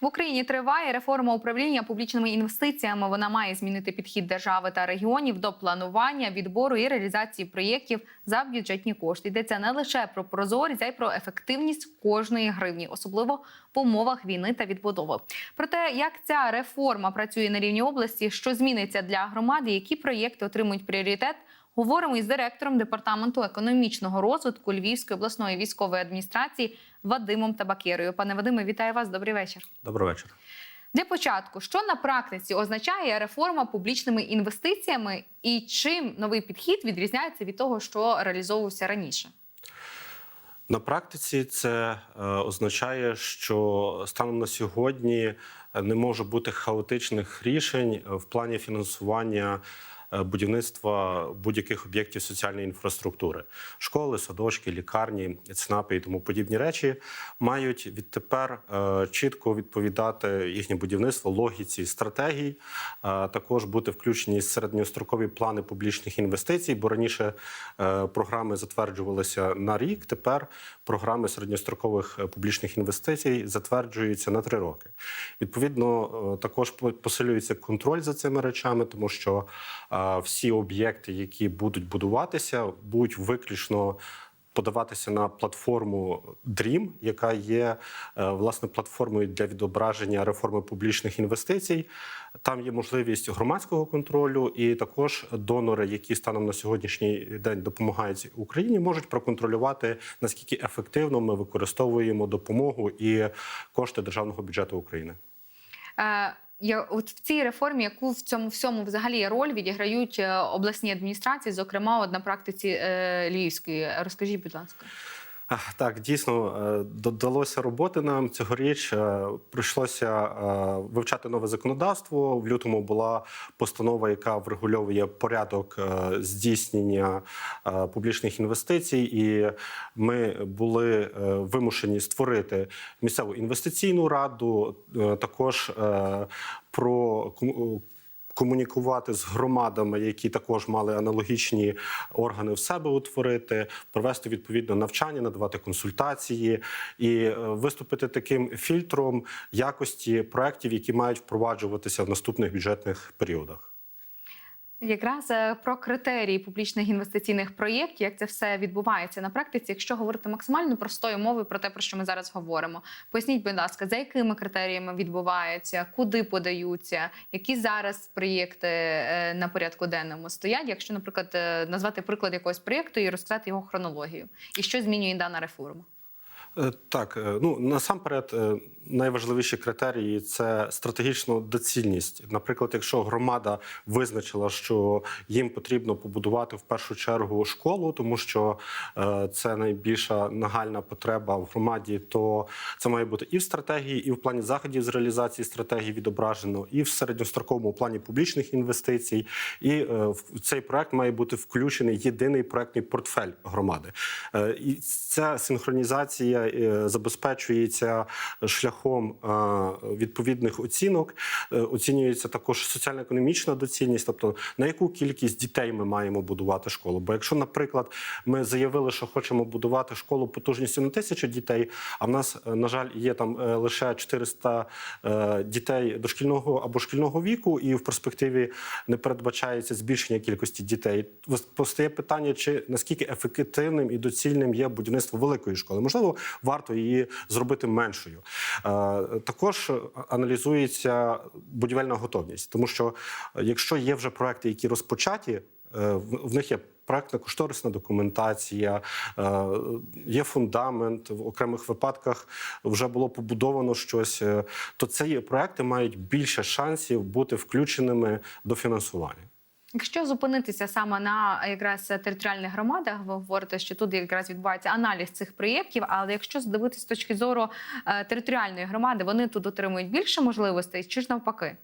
В Україні триває реформа управління публічними інвестиціями. Вона має змінити підхід держави та регіонів до планування, відбору і реалізації проєктів за бюджетні кошти. Йдеться не лише про прозорість, а й про ефективність кожної гривні, особливо в умовах війни та відбудови. Про те, як ця реформа працює на рівні області, що зміниться для громади, які проєкти отримують пріоритет. Говоримо із директором департаменту економічного розвитку Львівської обласної військової адміністрації Вадимом Табакєрою. Пане Вадиме, вітаю вас. Добрий вечір. Добрий вечір. Для початку, що на практиці означає реформа публічними інвестиціями, і чим новий підхід відрізняється від того, що реалізовувався раніше? На практиці це е, означає, що станом на сьогодні не може бути хаотичних рішень в плані фінансування. Е, Будівництва будь-яких об'єктів соціальної інфраструктури, школи, садочки, лікарні, ЦНАПи і тому подібні речі мають відтепер е, чітко відповідати їхнє будівництво логіці стратегій, а також бути включені середньострокові плани публічних інвестицій, бо раніше е, програми затверджувалися на рік. Тепер програми середньострокових публічних інвестицій затверджуються на три роки. Відповідно, також по- посилюється контроль за цими речами, тому що всі об'єкти, які будуть будуватися, будуть виключно. Подаватися на платформу DREAM, яка є е, власне платформою для відображення реформи публічних інвестицій. Там є можливість громадського контролю, і також донори, які станом на сьогоднішній день допомагають Україні, можуть проконтролювати наскільки ефективно ми використовуємо допомогу і кошти державного бюджету України. Я от в цій реформі, яку в цьому всьому взагалі роль відіграють е, обласні адміністрації, зокрема, от на практиці е, Львівської. Розкажіть, будь ласка. Так, дійсно е, додалося роботи нам цьогоріч. е, Прийшлося е, вивчати нове законодавство. В лютому була постанова, яка врегульовує порядок здійснення публічних інвестицій, і ми були вимушені створити місцеву інвестиційну раду, також про комунікувати з громадами, які також мали аналогічні органи в себе утворити, провести відповідне навчання, надавати консультації і е, виступити таким фільтром якості проєктів, які мають впроваджуватися в наступних бюджетних періодах. Якраз е, про критерії публічних інвестиційних проєктів, як це все відбувається на практиці, якщо говорити максимально простою мовою про те, про що ми зараз говоримо. Поясніть, будь ласка, за якими критеріями відбувається, куди подаються, які зараз проєкти е, на порядку денному стоять, якщо, наприклад, е, назвати приклад якогось проєкту і розказати його хронологію, і що змінює дана реформа? Е, Так, е, ну насамперед, е, найважливіші критерії це стратегічна доцільність. Наприклад, якщо громада визначила, що їм потрібно побудувати в першу чергу школу, тому що це найбільша нагальна потреба в громаді, то це має бути і в стратегії, і в плані заходів з реалізації стратегії відображено, і в середньостроковому плані публічних інвестицій. І в цей проект має бути включений єдиний проектний портфель громади. І ця синхронізація е, забезпечується шляхом е, відповідних оцінок. Е, Оцінюється також соціально-економічна доцільність, тобто на яку кількість дітей ми маємо будувати школу. Бо якщо, наприклад, ми заявили, що хочемо будувати школу потужністю на тисячу дітей, а в нас, на жаль, є там лише 400 е, дітей дошкільного або шкільного віку, і в перспективі не передбачається збільшення кількості дітей. Постає питання, чи наскільки ефективним і доцільним є будівництво великої школи. Можливо, варто її зробити меншою. Е, Також аналізується будівельна готовність, тому що е, якщо є вже проекти, які розпочаті, е, в них є проектна кошторисна документація, є фундамент. В окремих випадках вже було побудовано щось. То ці проекти мають більше шансів бути включеними до фінансування. Якщо зупинитися саме на якраз територіальних громадах, ви говорите, що тут якраз відбувається аналіз цих проєктів. Але якщо здивитися з точки зору е, територіальної громади, вони тут отримують більше можливостей, чи ж навпаки?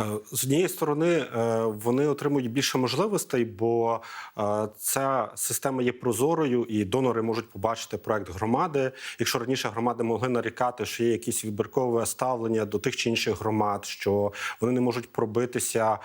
Е, З однієї сторони, е, вони отримують більше можливостей, бо е, ця система є прозорою, і донори можуть побачити проект громади. Якщо раніше громади могли нарікати, що є якісь вибіркове ставлення до тих чи інших громад, що вони не можуть пробитися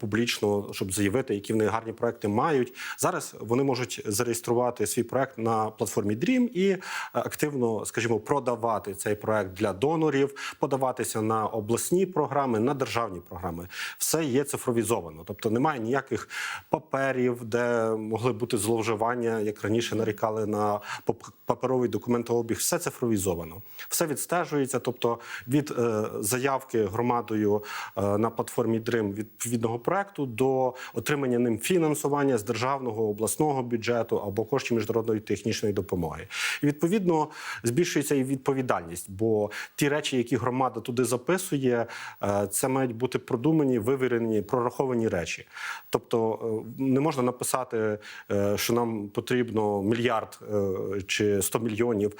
публічно, щоб заявити, які вони гарні проекти мають. Зараз вони можуть зареєструвати свій проект на платформі Dream і активно, скажімо, продавати цей проект для донорів, подаватися на обласні програми, на державні програми. Все є цифровізовано, тобто немає ніяких паперів, де могли бути зловживання, як раніше нарікали на пап- паперовий документообіг. Все цифровізовано, все відстежується. Тобто від е, заявки громадою е, на платформі Dream відповідного проекту до отримання ним фінансування з державного обласного бюджету або коштів міжнародної технічної допомоги. І відповідно збільшується і відповідальність, бо ті речі, які громада туди записує, е, це мають бути продумані, вивірені, прораховані речі. Тобто е, не можна написати, е, що нам потрібно мільярд е, чи 100 мільйонів.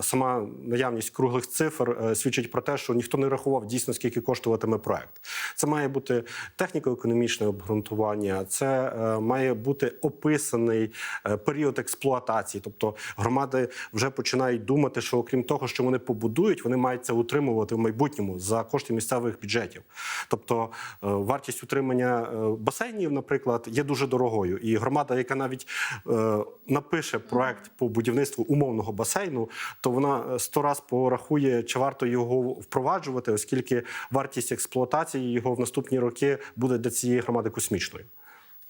Сама наявність круглих цифр свідчить про те, що ніхто не рахував дійсно, скільки коштуватиме проект. Це має бути техніко-економічне обґрунтування, це має бути описаний період експлуатації. Тобто громади вже починають думати, що окрім того, що вони побудують, вони мають це утримувати в майбутньому за кошти місцевих бюджетів. Тобто е, вартість утримання е, басейнів, наприклад, є дуже дорогою. І громада, яка навіть е, напише проект по будівництву умовного басейну, то вона сто раз порахує, чи варто його впроваджувати, оскільки вартість експлуатації його в наступні роки буде для цієї громади космічною.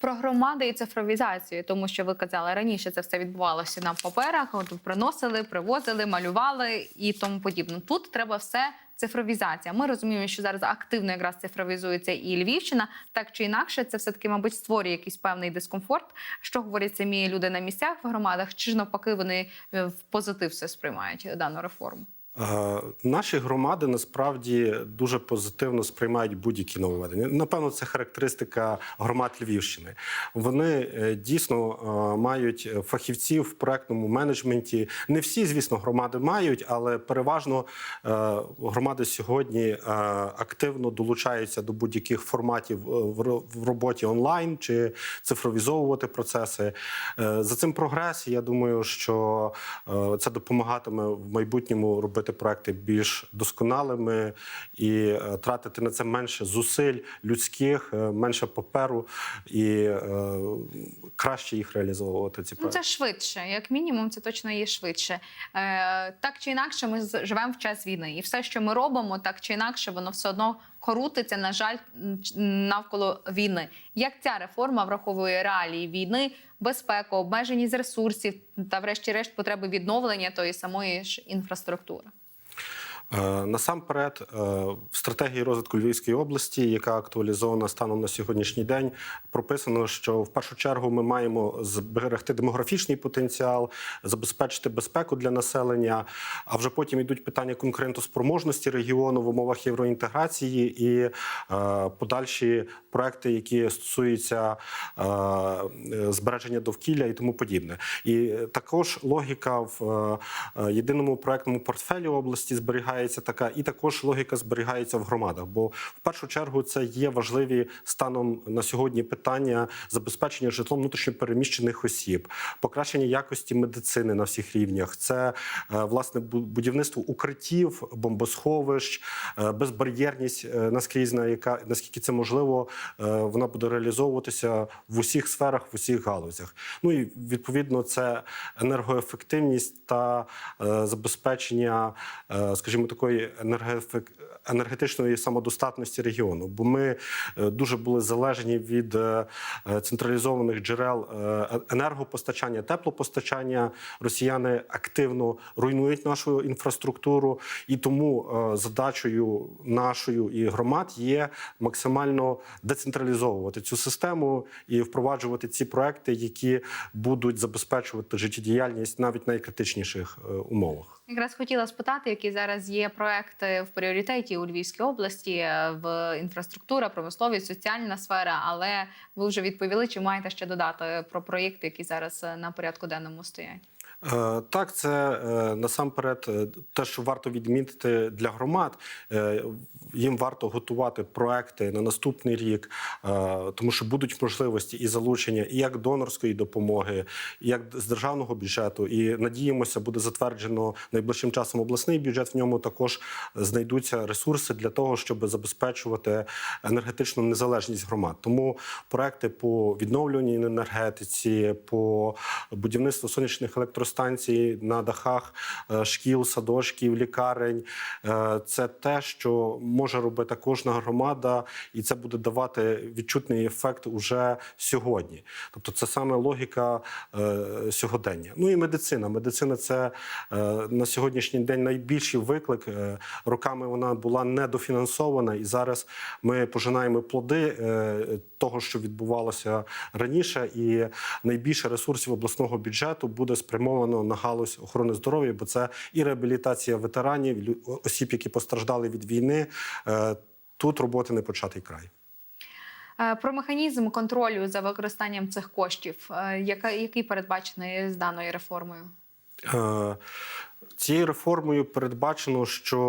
Про громади і цифровізацію, тому що ви казали раніше, це все відбувалося на паперах. От приносили, привозили, малювали і тому подібне. Тут треба все. Цифровізація. Ми розуміємо, що зараз активно якраз цифровізується і Львівщина. Так чи інакше, це все таки, мабуть, створює якийсь певний дискомфорт. Що говорять самі люди на місцях в громадах, чи ж навпаки вони е, в позитив все сприймають дану реформу? Е, Наші громади насправді дуже позитивно сприймають будь-які нововведення. Напевно, це характеристика громад Львівщини. Вони е, дійсно е, мають фахівців в проектному менеджменті. Не всі, звісно, громади мають, але переважно громади сьогодні активно долучаються до будь-яких форматів в роботі онлайн чи цифровізовувати процеси. За цим прогрес. Я думаю, що це допомагатиме в майбутньому робити проекти більш досконалими і е, тратити на це менше зусиль людських, е, менше паперу і е, краще їх реалізовувати. Ці Ну, це швидше, як мінімум, це точно є швидше. Так чи інакше, ми живемо в час війни, і все, що ми робимо, так чи інакше, воно все одно крутиться, на жаль, навколо війни. Як ця реформа враховує реалії війни, безпеку, обмеженість ресурсів та, врешті-решт, потреби відновлення тої самої ж інфраструктури? Е, Насамперед, е, в стратегії розвитку Львівської області, яка актуалізована станом на сьогоднішній день, прописано, що в першу чергу ми маємо зберегти демографічний потенціал, забезпечити безпеку для населення. А вже потім йдуть питання конкурентоспроможності регіону в умовах євроінтеграції і е, подальші проекти, які стосуються збереження довкілля і тому подібне. І також логіка в єдиному проектному портфелі області зберігається така, і також логіка зберігається в громадах. Бо в першу чергу це є важливі станом на сьогодні питання забезпечення житлом внутрішньопереміщених осіб, покращення якості медицини на всіх рівнях. Це е, власне будівництво укриттів, бомбосховищ, е, безбар'єрність е, наскрізь яка наскільки це можливо, вона буде реалізовуватися в усіх сферах, в усіх галузях. Ну і відповідно це енергоефективність та забезпечення, скажімо, такої енергетичної самодостатності регіону. Бо ми е, дуже були залежні від е, е, централізованих джерел енергопостачання, теплопостачання. Росіяни активно руйнують нашу інфраструктуру, і тому задачею нашою і громад є максимально децентралізовувати цю систему і впроваджувати ці проекти, які будуть забезпечувати життєдіяльність навіть найкритичніших умовах. Якраз хотіла спитати, які зараз є проекти в пріоритеті у Львівській області е, в інфраструктура, промисловість, соціальна сфера. Але ви вже відповіли, чи маєте ще додати про проєкти, які зараз е, на порядку денному стоять? Е, Так, це е, насамперед е, те, що варто відмітити для громад. Їм варто готувати проекти на наступний рік, тому що будуть можливості і залучення і як донорської допомоги, і як з державного бюджету. І надіємося, буде затверджено найближчим часом обласний бюджет. В ньому також знайдуться ресурси для того, щоб забезпечувати енергетичну незалежність громад. Тому проекти по відновлюваній енергетиці, по будівництву сонячних електростанцій на дахах е, шкіл, садочків, лікарень е, це те, що може робити кожна громада, і це буде давати відчутний ефект уже сьогодні. Тобто, це саме логіка е, сьогодення. Ну і медицина. Медицина це на сьогоднішній день найбільший виклик. Роками вона була недофінансована, і зараз ми пожинаємо плоди того, що відбувалося раніше, і найбільше ресурсів обласного бюджету буде спрямовано на галузь охорони здоров'я, бо це і реабілітація ветеранів, осіб, які постраждали від війни. Е, Тут роботи не початий край. Е, Про механізм контролю за використанням цих коштів, е, який передбачений з даною реформою? Е, Цією реформою передбачено, що,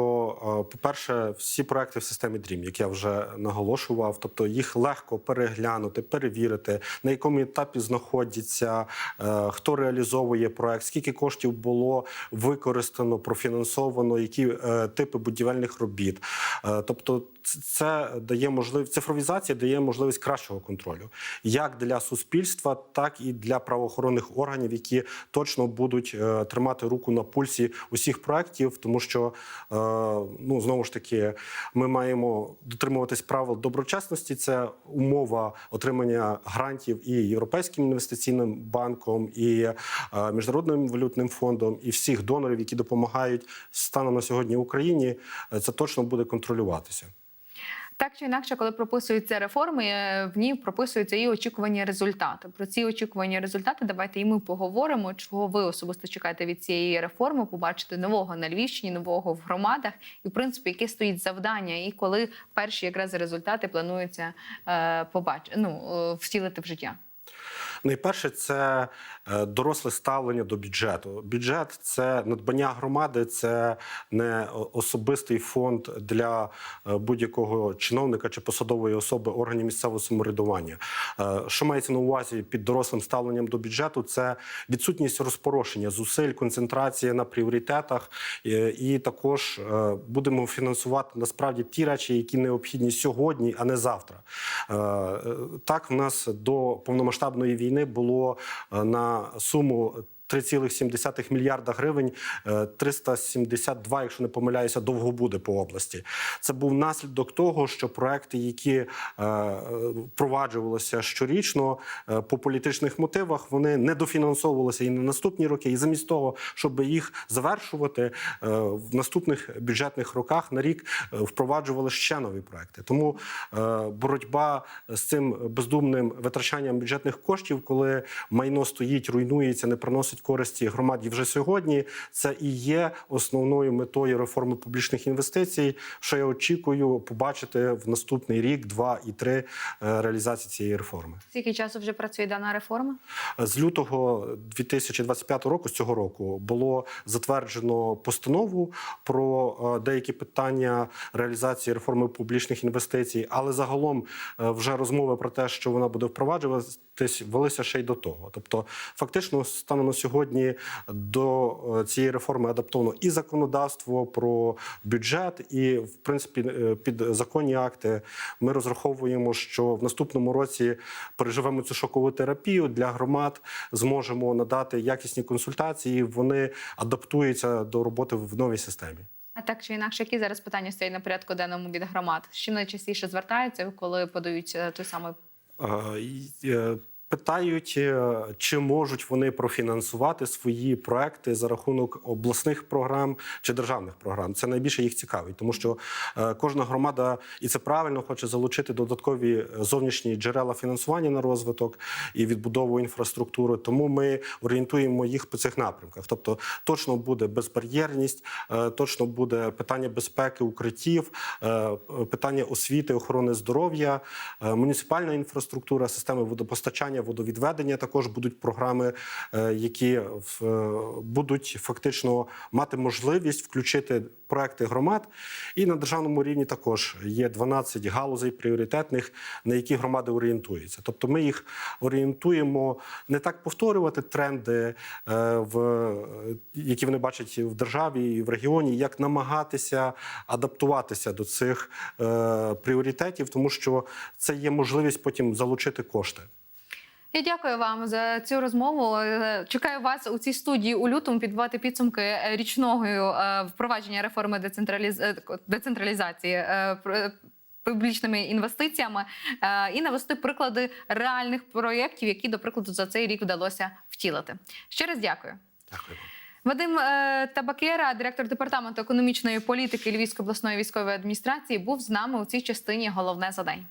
е, по-перше, всі проекти в системі DREAM, як я вже наголошував, тобто їх легко переглянути, перевірити, на якому етапі знаходяться, е, хто реалізовує проект, скільки коштів було використано, профінансовано, які е, типи будівельних робіт. Тобто, це дає можливість цифровізація дає можливість кращого контролю, як для суспільства, так і для правоохоронних органів, які точно будуть е, тримати руку на пульсі усіх проєктів, тому що е, ну знову ж таки ми маємо дотримуватись правил доброчесності. Це умова отримання грантів і Європейським інвестиційним банком, і е, міжнародним валютним фондом, і всіх донорів, які допомагають станом на сьогодні Україні. Це точно буде контролюватися. Так чи інакше, коли прописуються реформи, е, в ній прописуються і очікувані результати. Про ці очікувані результати давайте і ми поговоримо. Чого ви особисто чекаєте від цієї реформи? Побачити нового на Львівщині, нового в громадах, і в принципі, яке стоїть завдання, і коли перші якраз результати планується е, побач... ну, е, втілити в життя. Найперше, це доросле ставлення до бюджету. Бюджет це надбання громади, це не особистий фонд для е, будь-якого чиновника чи посадової особи органів місцевого самоврядування. Е, Що мається на увазі під дорослим ставленням до бюджету? Це відсутність розпорошення зусиль, концентрація на пріоритетах, е, і також е, будемо фінансувати насправді ті речі, які необхідні сьогодні, а не завтра. Е, е, Так, в нас до повномасштабної війни було е, суму. 3,7 мільярда гривень, е, 372, якщо не помиляюся, довго буде по області. Це був наслідок того, що проекти, які е, е, впроваджувалися щорічно е, по політичних мотивах, вони не дофінансовувалися і на наступні роки. І замість того, щоб їх завершувати е, в наступних бюджетних роках на рік е, впроваджували ще нові проекти. Тому е, боротьба з цим бездумним витрачанням бюджетних коштів, коли майно стоїть, руйнується, не приносить користі громаді вже сьогодні. Це і є основною метою реформи публічних інвестицій. Що я очікую побачити в наступний рік, два і три е, реалізації цієї реформи. Скільки часу вже працює дана реформа? З лютого 2025 року, з цього року, було затверджено постанову про е, деякі питання реалізації реформи публічних інвестицій, але загалом е, вже розмови про те, що вона буде впроваджуватись, велися ще й до того. Тобто, фактично, станом на сьогодні до е, цієї реформи адаптовано і законодавство про бюджет, і в принципі е, під законні акти ми розраховуємо, що в наступному році переживемо цю шокову терапію для громад, зможемо надати якісні консультації. Вони адаптуються до роботи в новій системі. А так чи інакше, які зараз питання стоять на порядку денному від громад? З чим найчастіше звертаються, коли подають е, той самий Питають, е, чи можуть вони профінансувати свої проекти за рахунок обласних програм чи державних програм. Це найбільше їх цікавить, тому що е, кожна громада, і це правильно, хоче залучити додаткові зовнішні джерела фінансування на розвиток і відбудову інфраструктури. Тому ми орієнтуємо їх по цих напрямках. Тобто, точно буде безбар'єрність, е, точно буде питання безпеки укриттів, е, питання освіти, охорони здоров'я, е, муніципальна інфраструктура, системи водопостачання водопостачання, водовідведення також будуть програми, е, які в- е, будуть фактично мати можливість включити проекти громад. І на державному рівні також є 12 галузей пріоритетних, на які громади орієнтуються. Тобто ми їх орієнтуємо не так повторювати тренди, е, е, які вони бачать в державі і в регіоні, як намагатися адаптуватися до цих е, пріоритетів, тому що це є можливість потім залучити кошти. Я дякую вам за цю розмову. Е, Чекаю вас у цій студії у лютому підбивати підсумки е, річного е, впровадження реформи децентраліз... децентралізації. Публічними інвестиціями і навести приклади реальних проєктів, які, до прикладу, за цей рік вдалося втілити. Ще раз дякую. Дякую. Вадим Табакера, директор департаменту економічної політики Львівської обласної військової адміністрації, був з нами у цій частині. Головне за день.